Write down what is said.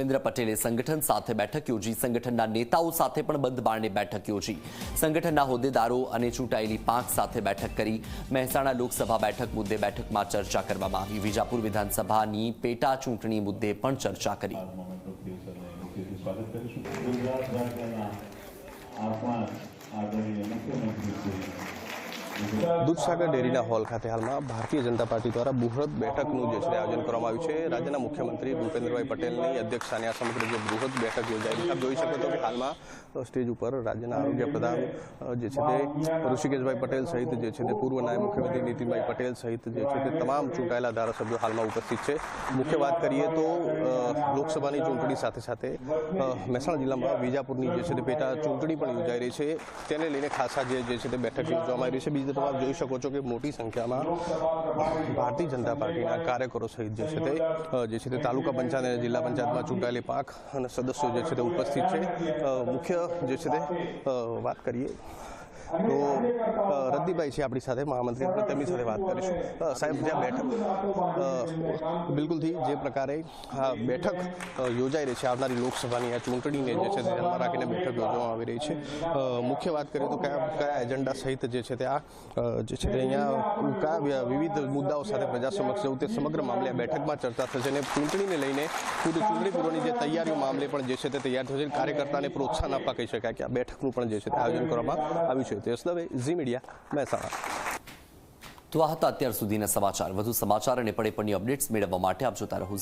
ભૂપેન્દ્ર પટેલે સંગઠન સાથે બેઠક યોજી. સંગઠનના નેતાઓ સાથે પણ બંધ બારણે બેઠક યોજી. સંગઠનના હોદ્દેદારો અને ચૂંટાયેલી પાંખ સાથે બેઠક કરી મહેસાણા લોકસભા બેઠક મુદ્દે બેઠકમાં ચર્ચા કરવામાં આવી. વિજાપુર વિધાનસભાની પેટા ચૂંટણી મુદ્દે પણ ચર્ચા કરી. દૂધસાગર ડેરીના હોલ ખાતે હાલમાં ભારતીય જનતા પાર્ટી દ્વારા બૃહદ બેઠકનું જે છે આયોજન કરવામાં આવ્યું છે. રાજ્યના મુખ્યમંત્રી ભૂપેન્દ્રભાઈ પટેલની અધ્યક્ષસ્થાને આ સમગ્ર જે બૃહદ બેઠક યોજાઈ આપ જોઈ શકો છો કે હાલમાં સ્ટેજ ઉપર રાજ્યના આરોગ્ય પ્રધાન જે છે તે ઋષિકેશભાઈ પટેલ સહિત જે છે તે પૂર્વ નાયબ મુખ્યમંત્રી નીતિનભાઈ પટેલ સહિત જે છે તે તમામ ચૂંટાયેલા ધારાસભ્યો હાલમાં ઉપસ્થિત છે. મુખ્ય વાત કરીએ તો લોકસભાની ચૂંટણી સાથે સાથે મહેસાણા જિલ્લામાં વિજાપુરની જે છે તે પેટા ચૂંટણી પણ યોજાઈ રહી છે. તેને લઈને ખાસા જે છે તે બેઠક યોજવામાં આવી રહી છે. બીજી તરફ આપ જોઈ શકો છો કે મોટી સંખ્યામાં ભારતીય જનતા પાર્ટીના કાર્યકરો સહિત જે છે તે જે છે તે તાલુકા પંચાયત અને જિલ્લા પંચાયતમાં ચૂંટાયેલી પાંખ અને સદસ્યો જે છે તે ઉપસ્થિત છે. મુખ્ય જે છે તે વાત કરીએ તો રદ્દીભાઈ છે આપણી સાથે મહામંત્રી. તેમની સાથે વાત કરીશું. સાહેબ જ્યાં બેઠક બિલકુલથી જે પ્રકારે આ બેઠક યોજાઈ રહી છે આવનારી લોકસભાની આ ચૂંટણીને જે છે તે ધ્યાનમાં રાખીને બેઠક યોજવામાં આવી રહી છે. મુખ્ય વાત કરીએ તો કયા કયા એજન્ડા સહિત જે છે તે આ જે છે તે અહીંયા કયા વિવિધ મુદ્દાઓ સાથે પ્રજા સમક્ષ જવું તે સમગ્ર મામલે આ બેઠકમાં ચર્ચા થશે અને ચૂંટણીને લઈને પૂરી ચૂંટણી પૂર્વની જે તૈયારીઓ મામલે પણ જે છે તે તૈયાર થશે કાર્યકર્તાને પ્રોત્સાહન આપવા કહી શકાય કે આ બેઠકનું પણ જે છે તે આયોજન કરવામાં આવ્યું છે. તે દવે ઝી મીડિયા મહેસાણા તો આ હતા અત્યાર સુધીના સમાચાર. વધુ સમાચાર અને પડે પડની અપડેટ્સ મેળવવા માટે આપ જોતા રહો